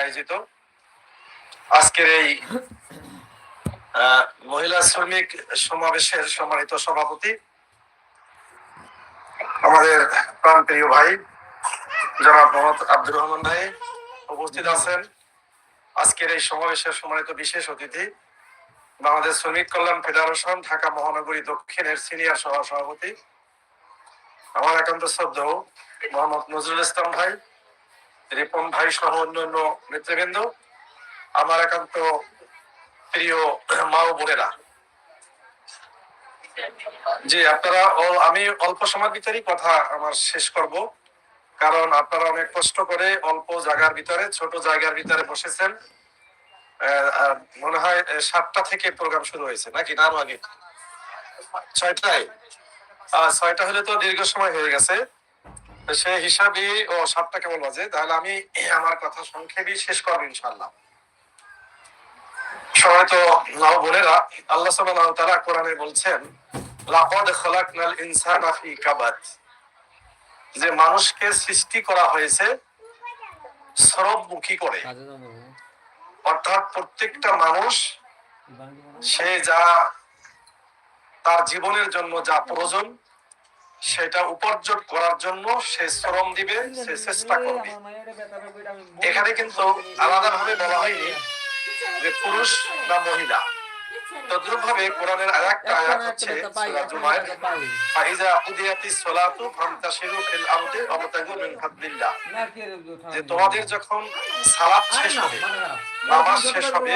আয়োজিত আজকের এই মহিলা শ্রমিক সমাবেশের সম্মানিত সভাপতি, আমাদের প্রাণপ্রিয় ভাই, জনাব মোহাম্মদ আব্দুর রহমান ভাই উপস্থিত আছেন। আজকের এই সমাবেশের সম্মানিত বিশেষ অতিথি, বাংলাদেশ শ্রমিক কল্যাণ ফেডারেশন, ঢাকা মহানগরী দক্ষিণের সিনিয়র সহ সভাপতি আমার একান্ত শ্রদ্ধ মোহাম্মদ নজরুল ইসলাম ভাই। রিপন ভাই সহ অন্যান্য নেতৃবৃন্দ, আমার একান্ত প্রিয় মা ও বোনেরা। জি, আপনারা আমি অল্প সময়ের ভিতরেই কথা আমার শেষ করব, কারণ আপনারা অনেক কষ্ট করে অল্প জায়গার ভিতরে, ছোট জায়গার ভিতরে বসেছেন। মনে হয় সাতটা থেকে প্রোগ্রাম শুরু হয়েছে, নাকি? না আগে ছয়টায়? ছয়টা হলে তো দীর্ঘ সময় হয়ে গেছে। সে ও সাতটা কেমন বাজে তাহলে আমি আমার কথা শেষ করব ইনশাল্লাহ নাও বোনেরা, আল্লাহ কোরআনে বলছেন যে মানুষকে সৃষ্টি করা হয়েছে সরবমুখী করে। অর্থাৎ প্রত্যেকটা মানুষ, সে যা তার জীবনের জন্য যা প্রয়োজন সেটা উপার্জন করার জন্য সে শ্রম দিবে সে চেষ্টা করবে। এখানে কিন্তু আলাদাভাবে বলা হয়নি যে পুরুষ না মহিলা। ভাবে তোমাদের যখন শেষ হবে নামাজ শেষ হবে,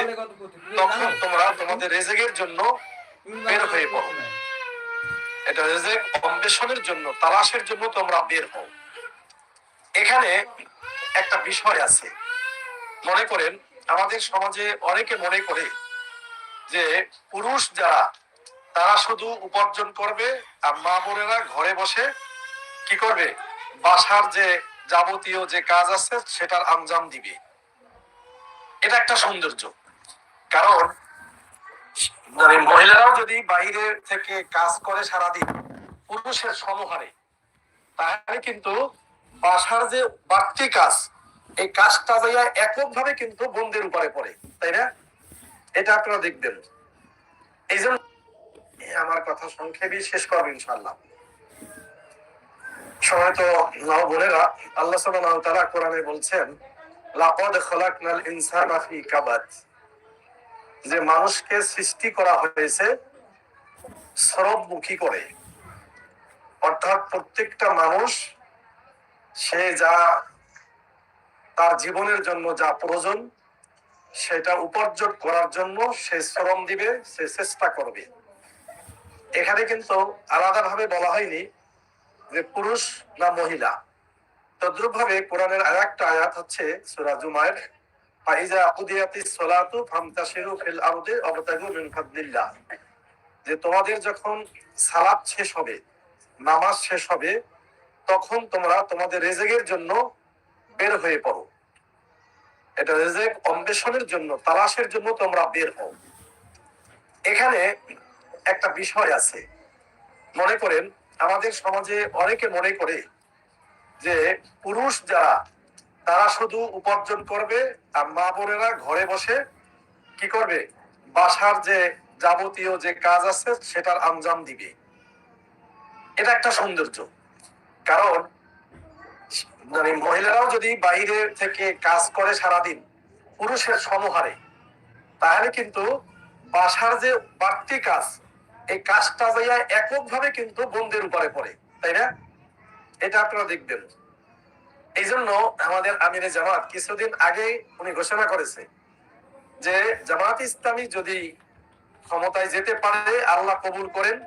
তোমরা তোমাদের রেজেকের জন্য বের হয়ে পড়ো। এটা রেজেক অন্বেষণের জন্য, তালাশের জন্য তোমরা বের হও। এখানে একটা বিষয় আছে। মনে করেন, আমাদের সমাজে অনেকে মনে করে যে পুরুষ যারা, তারা শুধু উপার্জন করবে আর মা বোনেরা ঘরে বসে কি করবে? বাসার যে যাবতীয় যে কাজ আছে, সেটার আঞ্জাম দিবে। এটা একটা সৌন্দর্য। কারণ মানে মহিলারাও যদি বাইরে থেকে কাজ করে সারাদিন পুরুষের সমহারে, তাহলে কিন্তু বাসার যে বাড়তি কাজ, এই কাজটা যাইয়া এককভাবে কিন্তু বন্ধের উপরে পড়ে, তাই না? এটা আপনারা দেখবেন। এই জন্য আমার কথা সংক্ষেপে শেষ করব ইনশাল্লাহ সবাই তো নাও বোনেরা, আল্লাহ ওয়া তাআলা কোরআনে বলছেন, লাকাদ খালাকনাল ইনসানা ফি কাবাদ। যে মানুষকে সৃষ্টি করা হয়েছে সরবমুখী করে। অর্থাৎ প্রত্যেকটা মানুষ, সে যা তার জীবনের জন্য যা প্রয়োজন, সেটা উপার্জন করার জন্য সে শ্রম দিবে, সে চেষ্টা করবে। এখানে কিন্তু আলাদাভাবে বলা হয়নি যে পুরুষ না মহিলা। তদ্রুপ ভাবে কোরআনের আরেকটা আয়াত হচ্ছে সূরা জুমায়ের। ফাইজা কুদিয়াতিস সালাতু ফামতাশিরু ফিল আরদি ওয়াবতাগু মিন ফাদলিল্লাহ। যে তোমাদের যখন সালাত শেষ হবে, নামাজ শেষ হবে, তখন তোমরা তোমাদের রেজেকের জন্য বের হয়ে পড়ো। এটা রেজেক অন্বেষণের জন্য, তালাশের জন্য তোমরা বের হও। এখানে একটা বিষয় আছে। মনে করেন, আমাদের সমাজে অনেকে মনে করে যে পুরুষ যারা তারা শুধু উপার্জন করবে আর মা বোনেরা ঘরে বসে কি করবে? বাসার যে যাবতীয় যে কাজ আছে, সেটার আঞ্জাম দিবে। এটা একটা সৌন্দর্য। কারণ মানে মহিলারাও যদি বাইরে থেকে কাজ করে সারাদিন পুরুষের সমহারে, তাহলে কিন্তু বাসার যে বাড়তি কাজ, এই কাজটা যাইয়া এককভাবে কিন্তু বন্ধের উপরে পড়ে, তাই না? এটা আপনারা দেখবেন। এই জন্য আমাদের আমিরে জামাত কিছুদিন আগে উনি ঘোষণা করেছে যে জামাত ইসলামী যদি ক্ষমতায় যেতে পারে, আল্লাহ কবুল করেন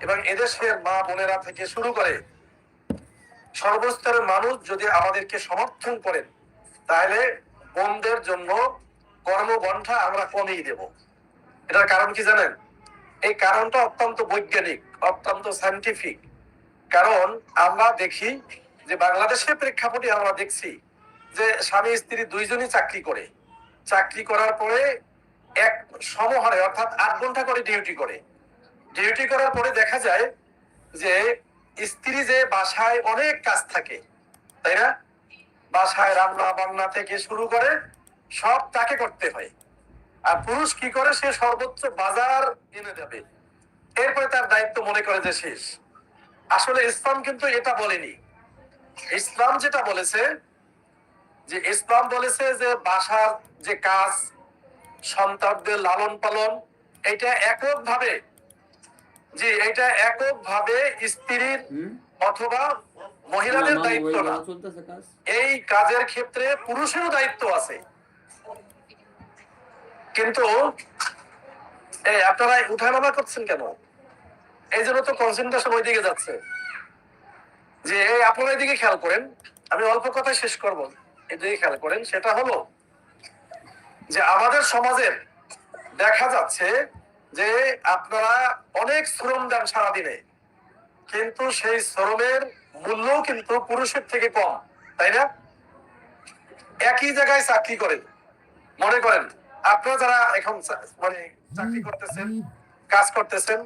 এবং এদেশের মা বোনেরা থেকে শুরু করে সর্বস্তরের মানুষ যদি আমাদেরকে সমর্থন করেন, তাহলে বোনদের জন্য কর্মঘণ্টা আমরা কমিয়ে দেব। এটার কারণ কি জানেন? এই কারণটা অত্যন্ত বৈজ্ঞানিক, অত্যন্ত সায়েন্টিফিক কারণ আমরা দেখি যে বাংলাদেশের প্রেক্ষাপটে আমরা দেখছি যে স্বামী স্ত্রী দুইজনই চাকরি করে। চাকরি করার পরে এক সমহারে, অর্থাৎ আট ঘণ্টা করে ডিউটি করে। ডিউটি করার পরে দেখা যায় যে স্ত্রী যে বাসায় অনেক কাজ থাকে, তাই না? বাসায় রান্না বান্না থেকে শুরু করে সব তাকে করতে হয়। আর পুরুষ কি করে? সে সর্বোচ্চ বাজার এনে দেবে। এরপরে তার দায়িত্ব মনে করে যে শেষ। আসলে ইসলাম কিন্তু এটা বলেনি। ইসলাম যেটা বলেছে যে ইসলাম বলেছে যে বাসার যে কাজ সন্তানদের লালন পালন এটা এককভাবে যে এটা এককভাবে স্ত্রীর অথবা মহিলাদের দায়িত্ব না। এই কাজের ক্ষেত্রে পুরুষেরও দায়িত্ব আছে। কিন্তু আপনারা উঠানামা করছেন কেন? এই জন্য তো কনসেন্ট্রেশন ওই দিকে যাচ্ছে। যে আপনারা এদিকে খেয়াল করেন। আমি অল্প কথায় শেষ করব। এদিকে খেয়াল করেন। সেটা হলো যে আমাদের সমাজের দেখা যাচ্ছে যে আপনারা অনেক শ্রম দেন সারাদিনে। কিন্তু সেই শ্রমের মূল্য কিন্তু পুরুষের থেকে কম তাই না? একই জায়গায় চাকরি করেন। মনে করেন আপনারা যারা এখন মানে চাকরি করতেছেন কাজ করতেছেন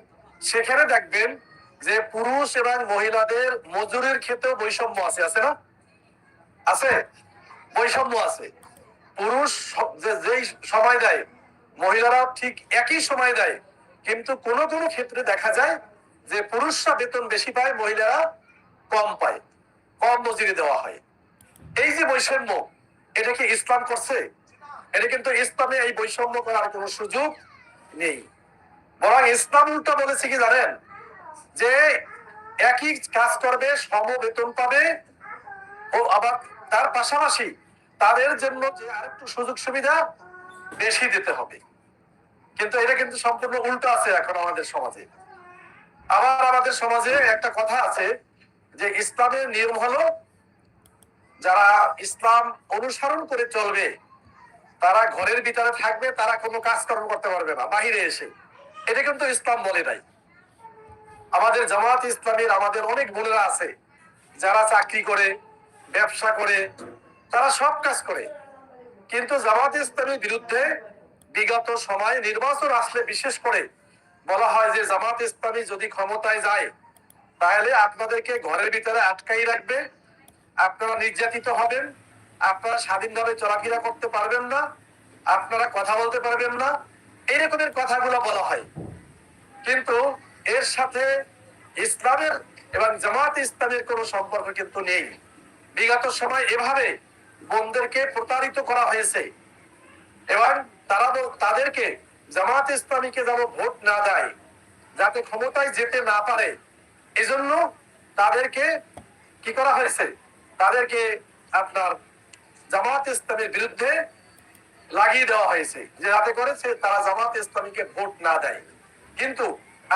সেখানে দেখবেন যে পুরুষ এবং মহিলাদের মজুরির ক্ষেত্রেও বৈষম্য আছে আছে না? আছে? বৈষম্য আছে। পুরুষ যে যেই সময় দেয় মহিলারা ঠিক একই সময় দেয়। কিন্তু কোন কোন ক্ষেত্রে দেখা যায় যে পুরুষরা বেতন বেশি পায়, মহিলারা কম পায়, কম মজুরি দেওয়া হয়। এই যে বৈষম্য, এটা কি ইসলাম করছে? এটা কিন্তু ইসলামে এই বৈষম্য করার কোনো সুযোগ নেই। বরং ইসলাম উল্টা বলেছে কি জানেন? যে একই কাজ করবে, সম বেতন পাবে, ও আবার তার পাশাপাশি তাদের জন্য যে আরেকটু সুযোগ সুবিধা বেশি দিতে হবে। কিন্তু এটা কিন্তু সম্পূর্ণ উল্টো আছে এখন আমাদের সমাজে। আবার আমাদের সমাজে একটা কথা আছে যে ইসলামের নিয়ম হলো, যারা ইসলাম অনুসরণ করে চলবে, তারা ঘরের ভিতরে থাকবে, তারা কোনো কাজকর্ম করতে পারবে না, বাহিরে এসে। এটা কিন্তু ইসলাম বলে নাই। আমাদের জামাত ইসলামের আমাদের অনেক বোনেরা আছে, যারা চাকরি করে, ব্যবসা করে, তারা সব কাজ করে। কিন্তু জামাত ইসলামের বিরুদ্ধে বিগত সময় নির্বাচন আসলে বিশেষ করে বলা হয় যে জামাত ইসলামী যদি ক্ষমতায় যায়, তাহলে আপনাদেরকে ঘরের ভিতরে আটকাই রাখবে, আপনারা নির্যাতিত হবেন, আপনারা স্বাধীনভাবে চলাফেরা করতে পারবেন না, আপনারা কথা বলতে পারবেন না, এই রকমের কথাগুলো বলা হয়। কিন্তু এর সাথে ইসলামের এবং জামাত ইসলামের কোনো সম্পর্ক কিন্তু নেই। বিগত সময় এভাবে বোনদেরকে প্রতারিত করা হয়েছে এবং তারা তাদেরকে জামাত ইসলামীকে যেন ভোট না দেয়, যাতে ক্ষমতায় যেতে না পারে, এজন্য তাদেরকে কি করা হয়েছে? তাদেরকে আপনার জামাত ইসলামের বিরুদ্ধে লাগিয়ে দেওয়া হয়েছে, যে যাতে করেছে তারা জামাত ইসলামীকে ভোট না দেয়। কিন্তু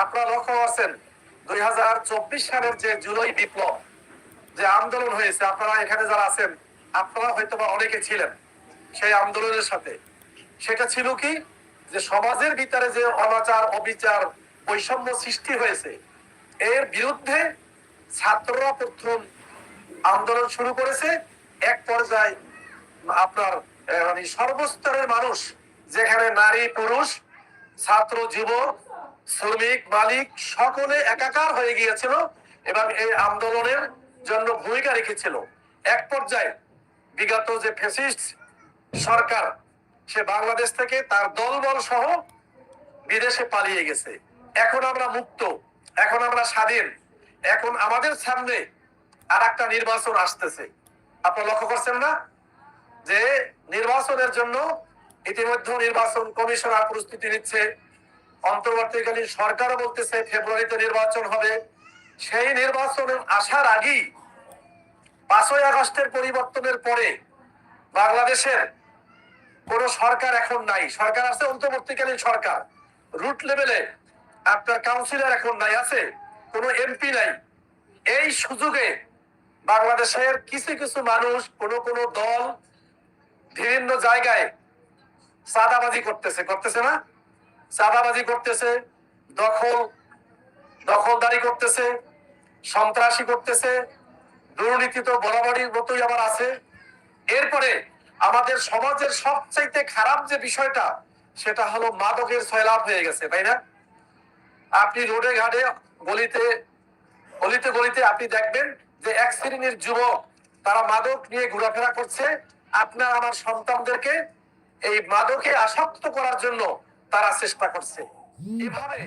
আপনারা লক্ষ্য করছেন, দুই হাজার চব্বিশ সালের যে জুলাই বিপ্লব, যে আন্দোলন হয়েছে, আপনারা এখানে যারা আছেন, আপনারা হয়তো বা অনেকে ছিলেন সেই আন্দোলনের সাথে। সেটা ছিল কি? যে সমাজের ভিতরে যে অনাচার, অবিচার, বৈষম্য সৃষ্টি হয়েছে, এর বিরুদ্ধে ছাত্ররা প্রথম আন্দোলন শুরু করেছে। এক পর্যায়ে আপনার মানে সর্বস্তরের মানুষ, যেখানে নারী, পুরুষ, ছাত্র, যুবক শ্রমিক, মালিক সকলে একাকার হয়ে গিয়েছিল এবং এই আন্দোলনের জন্য ভূমিকা রেখেছিল। এক পর্যায়ে বিগত যে ফেসিস্ট সরকার, সে বাংলাদেশ থেকে তার দলবল সহ বিদেশে পালিয়ে গেছে। এখন আমরা মুক্ত, এখন আমরা স্বাধীন, এখন আমাদের সামনে আর একটা নির্বাচন আসতেছে। আপনারা লক্ষ্য করছেন না? যে নির্বাচনের জন্য ইতিমধ্যে নির্বাচন কমিশনার প্রস্তুতি নিচ্ছে অন্তর্বর্তীকালীন সরকারও বলতেছে ফেব্রুয়ারিতে নির্বাচন হবে। সেই আসার আগেই পাঁচই আগস্টের পরিবর্তনের পরে বাংলাদেশের কোন সরকার এখন নাই। সরকার আছে, অন্তর্বর্তীকালীন সরকার। রুট লেভেলে আপনার কাউন্সিলর এখন নাই, আছে? কোনো এমপি নাই। এই সুযোগে বাংলাদেশের কিছু কিছু মানুষ, কোন কোন দল বিভিন্ন জায়গায় চাঁদাবাজি করতেছে। করতেছে না? চাঁদাবাজি করতেছে, দখল, দখলদারি করতেছে, সন্ত্রাসী করতেছে, দুর্নীতি তো বরাবরই মতোই আবার আছে। এরপরে আমাদের সমাজের সবচাইতে খারাপ যে বিষয়টা, সেটা হলো মাদকের সয়লাভ হয়ে গেছে, তাই না? আপনি রোডে ঘাটে গলিতে গলিতে গলিতে আপনি দেখবেন যে এক শ্রেণির যুবক, তারা মাদক নিয়ে ঘোরাফেরা করছে। আপনার, আমার সন্তানদেরকে এই মাদকে আসক্ত করার জন্য তারা চেষ্টা করছে। এভাবে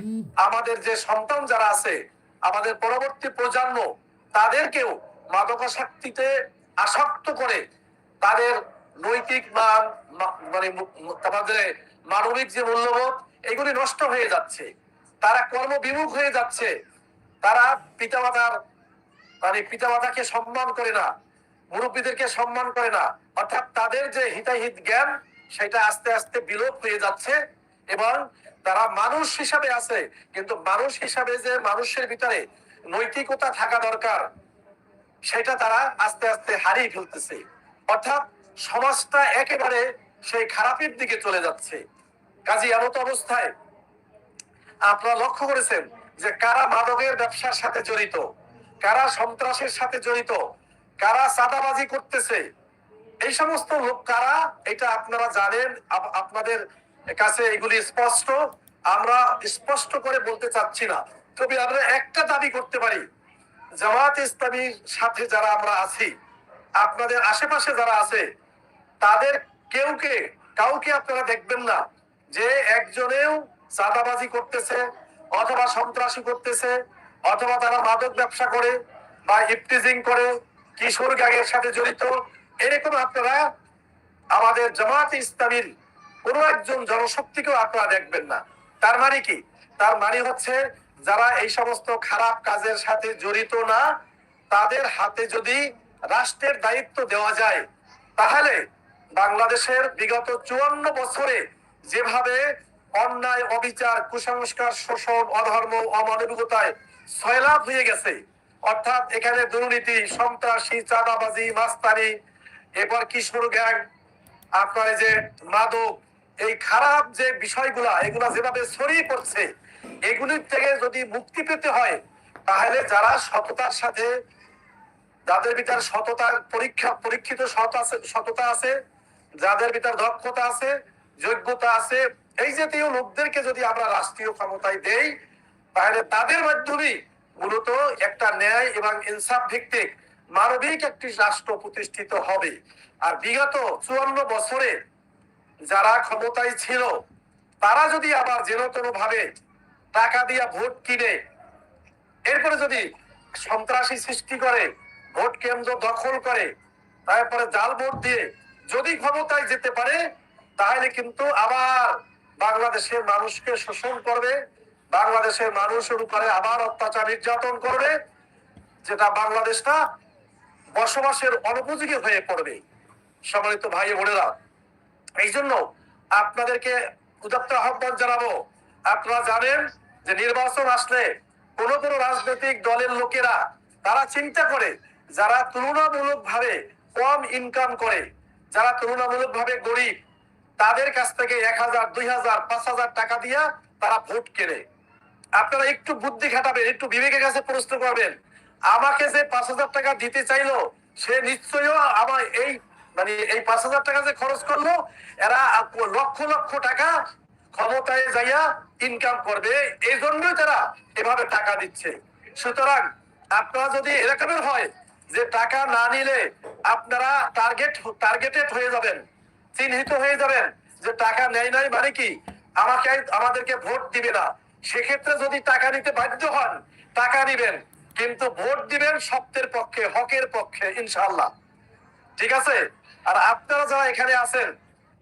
আমাদের যে সন্তান যারা আছে, আমাদের পরবর্তী প্রজন্ম, তাদেরকেও মাদকাসক্তিতে আসক্ত করে তাদের নৈতিক মান মানে আমাদের মানবিক যে মূল্যবোধ, এগুলি নষ্ট হয়ে যাচ্ছে। তারা কর্মবিমুখ হয়ে যাচ্ছে। তারা পিতামাতার মানে পিতামাতাকে সম্মান করে না, মুরব্বীদেরকে সম্মান করে না। অর্থাৎ তাদের যে হিতাহিত জ্ঞান, সেটা আস্তে আস্তে বিলোপ হয়ে যাচ্ছে। এবং তারা মানুষ হিসাবে আছে, কিন্তু মানুষ হিসাবে যে মানুষের ভিতরে নৈতিকতা থাকা দরকার, সেটা তারা আস্তে আস্তে হারিয়ে ফেলতেছে। অর্থাৎ সমাজটা একেবারে সেই খারাপের দিকে চলে যাচ্ছে। কাজে, এমত অবস্থায় আপনারা লক্ষ্য করেছেন যে কারা মাদকের ব্যবসার সাথে জড়িত, কারা সন্ত্রাসের সাথে জড়িত, কারা চাঁদাবাজি করতেছে, এই সমস্ত লোক কারা, এটা আপনারা জানেন আপনাদের কাছে এগুলি স্পষ্ট, আমরা স্পষ্ট করে বলতে চাচ্ছি না। তবে আমরা একটা দাবি করতে পারি জামাত ইসলামীর সাথে যারা আমরা আছি, আপনাদের আশেপাশে যারা আছে, তাদের কেউকে কাউকে আপনারা দেখবেন না যে একজনেও চাঁদাবাজি করতেছে, অথবা সন্ত্রাসী করতেছে, অথবা তারা মাদক ব্যবসা করে বা ইফটিজিং করে, কিশোর গ্যাংয়ের সাথে জড়িত। এরকম আপনারা আমাদের জামাত ইসলামীর কোন একজন জনশক্তিকেও আপনারা দেখবেন না। তার মানে কি? তার মানে হচ্ছে যারা এই সমস্ত খারাপ কাজের সাথে জড়িত না, তাদের হাতে যদি রাষ্ট্রের দায়িত্ব দেওয়া যায়, তাহলে বাংলাদেশের বিগত চুয়ান্ন বছরে যেভাবে অন্যায়, অবিচার, কুসংস্কার, শোষণ, অধর্ম, অমানবিকতায় সয়লাভ হয়ে গেছে, অর্থাৎ এখানে দুর্নীতি, সন্ত্রাসী, চাঁদাবাজি, মাস্তানি, এরপর কিশোর গ্যাং, আপনার যে মাদক এই খারাপ যে বিষয়গুলা, এগুলা যেভাবে ছড়িয়ে পড়ছে, এগুলির থেকে যদি মুক্তি পেতে হয়, তাহলে যারা সততার সাথে, যাদের ভিতর সততার পরীক্ষা, পরীক্ষিত সততা আছে, যাদের ভিতর দক্ষতা আছে, যোগ্যতা আছে, এই জাতীয় লোকদেরকে যদি আমরা রাষ্ট্রীয় ক্ষমতায় দেই, তাহলে তাদের মাধ্যমে মূলত একটা ন্যায় এবং ইনসাফ ভিত্তিক মানবিক একটি রাষ্ট্র প্রতিষ্ঠিত হবে। আর বিগত চুয়ান্ন বছরে যারা ক্ষমতায় ছিল, তারা যদি আবার যেন তেন ভাবে টাকা দিয়া ভোট কিনে, এরপরে যদি সন্ত্রাসী সৃষ্টি করে, ভোট কেন্দ্র দখল করে, তারপরে জাল ভোট দিয়ে যদি ক্ষমতায় যেতে পারে, তাহলে কিন্তু আবার বাংলাদেশের মানুষকে শোষণ করবে, বাংলাদেশের মানুষের উপরে আবার অত্যাচার নির্যাতন করবে, যেটা বাংলাদেশটা বসবাসের অনুপযোগী হয়ে পড়বে। সম্মানিত ভাই বোনেরা এই জন্য আপনাদেরকে উদাত্ত আহ্বান জানাব। আপনারা জানেন যে নির্বাচন আসলে কোন কোন রাজনৈতিক দলের লোকেরা তারা চিন্তা করে, যারা তুলনামূলক ভাবে কম ইনকাম করে, যারা তুলনামূলক ভাবে গরিব, তাদের কাছ থেকে এক হাজার, দুই হাজার, পাঁচ হাজার টাকা দিয়া তারা ভোট কেনে। আপনারা একটু বুদ্ধি খাটাবেন, একটু বিবেকের কাছে প্রশ্ন করবেন, আমাকে যে পাঁচ হাজার টাকা দিতে চাইলো, সে নিশ্চয়ই আমার এই মানে এই পাঁচ হাজার টাকা যে খরচ করল, এরা লক্ষ লক্ষ টাকা ক্ষমতায় যাইয়া ইনকাম করবে। এই জন্যই তারা এভাবে টাকা দিচ্ছে। সুতরাং আপনারা যদি এরকমের হয় যে টাকা না নিলে আপনারা টার্গেট টার্গেটেড হয়ে যাবেন, চিহ্নিত হয়ে যাবেন যে টাকা নেয় নাই মানে কি? আমাকে, আমাদেরকে ভোট দিবে না। সেক্ষেত্রে যদি টাকা নিতে বাধ্য হন, টাকা নিবেন, কিন্তু ভোট দিবেন সত্যের পক্ষে, হকের পক্ষে ইনশাল্লাহ ঠিক আছে? আর আপনারা যারা এখানে আছেন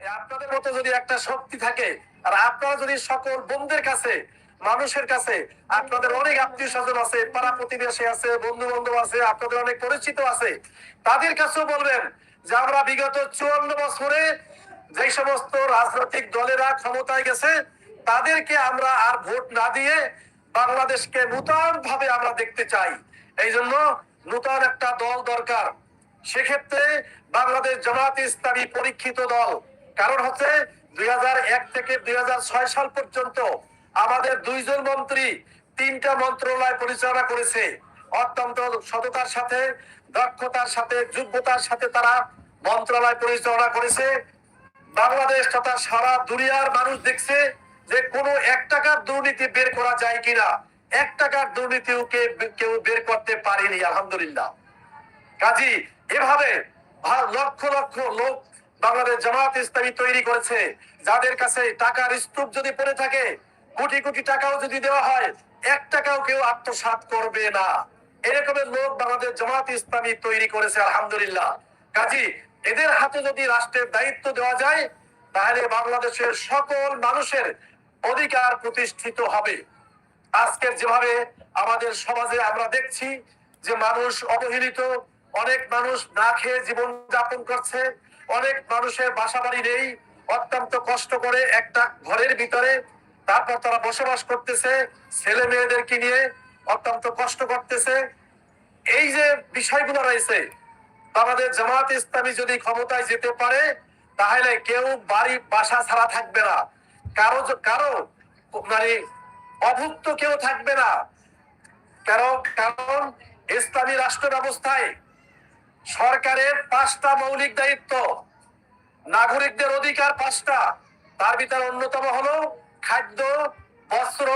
আপনাদের মতো যদি একটা শক্তি থাকে, আর আপনারা যদি সকল বন্ধুদের কাছে, মানুষের কাছে, আপনাদের অনেক আত্মীয় স্বজন আছে, পাড়া প্রতিবেশী আছে বন্ধু বান্ধব আছে, আপনাদের অনেক পরিচিত আছে, তাদের কাছেও বলবেন যে আমরা বিগত চুয়ান্ন বছরে যে সমস্ত রাজনৈতিক দলেরা ক্ষমতায় গেছে, তাদেরকে আমরা আর ভোট না দিয়ে বাংলাদেশকে নূতন ভাবে আমরা দেখতে চাই। এই জন্য নূতন একটা দল দরকার। সেক্ষেত্রে বাংলাদেশ জামাত ইসলামী পরীক্ষিত দল। কারণ হচ্ছে দুই হাজার এক থেকে দুই হাজার ছয় সাল পর্যন্ত আমাদের দুইজন মন্ত্রী তিনটা মন্ত্রণালয় পরিচালনা করেছে। অত্যন্ত সততার সাথে, দক্ষতার সাথে, যোগ্যতার সাথে তারা মন্ত্রণালয় পরিচালনা করেছে। বাংলাদেশ তথা সারা দুনিয়ার মানুষ দেখছে যে কোনো এক টাকার দুর্নীতি বের করা যায় কিনা। এক টাকার দুর্নীতিও কেউ বের করতে পারেনি, আলহামদুলিল্লাহ। কাজী এভাবে লক্ষ লক্ষ লোক বাংলাদেশ জামাত ইসলামী তৈরি করেছে। যাদের কাছে টাকার স্তূপ যদি পড়ে থাকে, কোটি কোটি টাকাও যদি দেওয়া হয়, এক টাকাও কেউ আত্মসাৎ করবে না। এরকমের লোক বাংলাদেশ জামাত ইসলামী তৈরি করেছে, আলহামদুলিল্লাহ। কাজী, এদের হাতে যদি রাষ্ট্রের দায়িত্ব দেওয়া যায়, তাহলে বাংলাদেশের সকল মানুষের অধিকার প্রতিষ্ঠিত হবে। আজকের যেভাবে আমাদের সমাজে আমরা দেখছি যে মানুষ অবহেলিত অনেক মানুষ না খেয়ে জীবন যাপন করছে, অনেক মানুষের বাসা বাড়ি নেই, অত্যন্ত কষ্ট করে একটা ঘরের ভিতরে তারপর তারা বসবাস করতেছে, ছেলে মেয়েদেরকে নিয়ে অত্যন্ত কষ্ট করতেছে। এই যে বিষয়গুলো রয়েছে, আমাদের জামাত ইসলামী যদি ক্ষমতায় যেতে পারে, তাহলে কেউ বাড়ি, বাসা ছাড়া থাকবে না। কারও কারও মানে অভুক্ত কেউ থাকবে না। কারণ কারণ ইসলামী রাষ্ট্র ব্যবস্থায় সরকারের পাঁচটা মৌলিক দায়িত্ব। নাগরিকদের অধিকার পাঁচটা। তার ভিতরে অন্যতম হলো খাদ্য, বস্ত্র,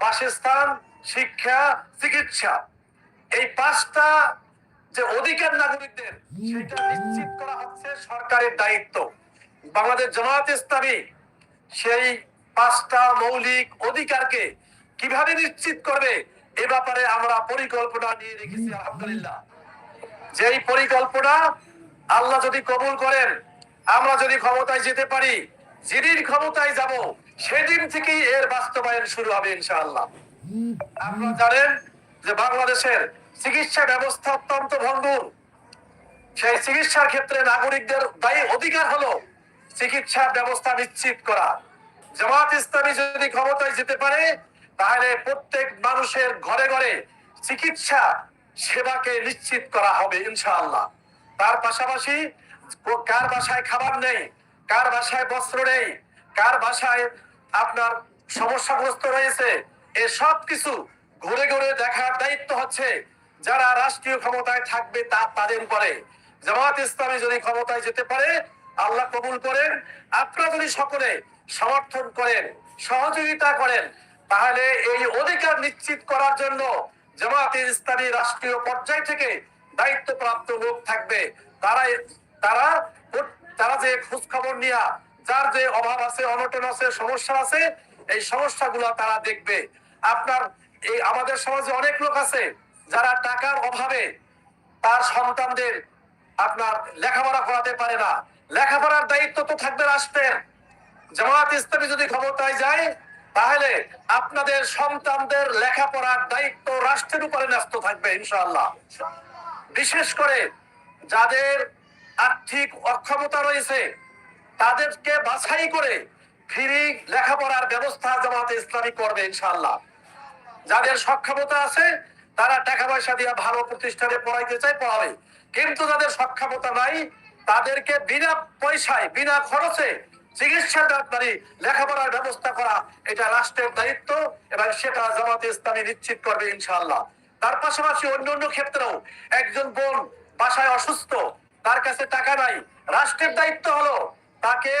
বাসস্থান, শিক্ষা, চিকিৎসা। এই পাঁচটা যে অধিকার নাগরিকদের, সেটা নিশ্চিত করা হচ্ছে সরকারের দায়িত্ব। বাংলাদেশ জামায়াত ইসলামী সেই পাঁচটা মৌলিক অধিকারকে কীভাবে নিশ্চিত করবে, এ ব্যাপারে আমরা পরিকল্পনা নিয়ে রেখেছি, আলহামদুলিল্লাহ। যেই পরিকল্পনা আল্লাহ যদি কবুল করেন, আমরা যদি ক্ষমতায় যেতে পারি, যেদিন ক্ষমতায় যাব, সেদিন থেকেই এর বাস্তবায়ন শুরু হবে ইনশাআল্লাহ। আপনারা জানেন যে বাংলাদেশের চিকিৎসা ব্যবস্থা অত্যন্ত ভঙ্গুর। সেই চিকিৎসার ক্ষেত্রে নাগরিকদের দায়ী অধিকার হলো চিকিৎসা ব্যবস্থা নিশ্চিত করা। জামাত ইসলামী যদি ক্ষমতায় যেতে পারে, তাহলে প্রত্যেক মানুষের ঘরে ঘরে চিকিৎসা সেবাকে নিশ্চিত করা হবে, ইনশাআল্লাহ। তার পাশাপাশি কার বাসায় খাবার নেই, কার বাসায় বস্ত্র নেই, কার বাসায় আপনার সমস্যাগ্রস্ত রয়েছে, এ সব কিছু ঘুরে ঘুরে দেখার দায়িত্ব হচ্ছে যারা রাষ্ট্রীয় ক্ষমতায় থাকবে তা তাদের উপরে। জামাত ইসলামী যদি ক্ষমতায় যেতে পারে, আল্লাহ কবুল করেন। আপনারা যদি সকলে সমর্থন করেন, সহযোগিতা করেন, তাহলে এই অধিকার নিশ্চিত করার জন্য জামাত ইসলামী রাষ্ট্রীয় পর্যায় থেকে দায়িত্বপ্রাপ্ত লোক থাকবে। তারা তারা তারা যে খোঁজ খবর নিয়া, যার যে অভাব আছে, অনটন আছে, সমস্যা আছে, এই সমস্যাগুলো তারা দেখবে। আপনার এই আমাদের সমাজে অনেক লোক আছে যারা টাকার অভাবে তার সন্তানদের আপনার লেখাপড়া করাতে পারে না। লেখাপড়ার দায়িত্ব তো থাকবে রাষ্ট্রের। জামাত ইসলামী যদি ক্ষমতায় যায় তাহলে আপনাদের সন্তানদের লেখাপড়ার দায়িত্ব রাষ্ট্রের উপরে ন্যস্ত থাকবে, ইনশাআল্লাহ। বিশেষ করে যাদের আর্থিক অক্ষমতা রয়েছে, তাদেরকে বাছাই করে ফ্রি লেখাপড়ার ব্যবস্থা জামাতে ইসলামী করবে, ইনশাআল্লাহ। যাদের সক্ষমতা আছে, তারা টাকা পয়সা দিয়ে ভালো প্রতিষ্ঠানে পড়াইতে চায়, পড়াবে। কিন্তু যাদের সক্ষমতা নাই, তাদেরকে বিনা পয়সায়, বিনা খরচে চিকিৎসা মানে লেখাপড়ার ব্যবস্থা করা, এটা রাষ্ট্রের দায়িত্ব এবং সেটা জামাতে ইসলামী নিশ্চিত করবে ইনশাআল্লাহ। তার পাশাপাশি অন্য অন্য ক্ষেত্রেও একজন বোন বাসায় অসুস্থ, তার কাছে টাকা নাই, রাষ্ট্রের দায়িত্ব হলো তাকে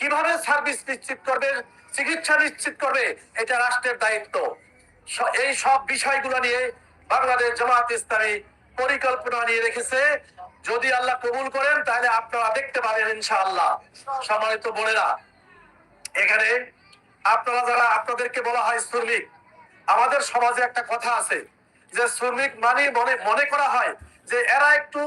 কীভাবে সার্ভিস নিশ্চিত করবে, চিকিৎসা নিশ্চিত করবে, এটা রাষ্ট্রের দায়িত্ব। এই সব বিষয়গুলো নিয়ে বাংলাদেশ জামাত ইসলামী পরিকল্পনা নিয়ে রেখেছে। যদি আল্লাহ কবুল করেন, তাহলে আপনারা দেখতে পাবেন ইনশাআল্লাহ। সম্মানিত বোনেরা, এখানে আপনারা যারা আপনাদেরকে বলা হয় শ্রমিক, আমাদের সমাজে একটা কথা আছে যে শ্রমিক মানে মনে মনে করা হয় যে এরা একটু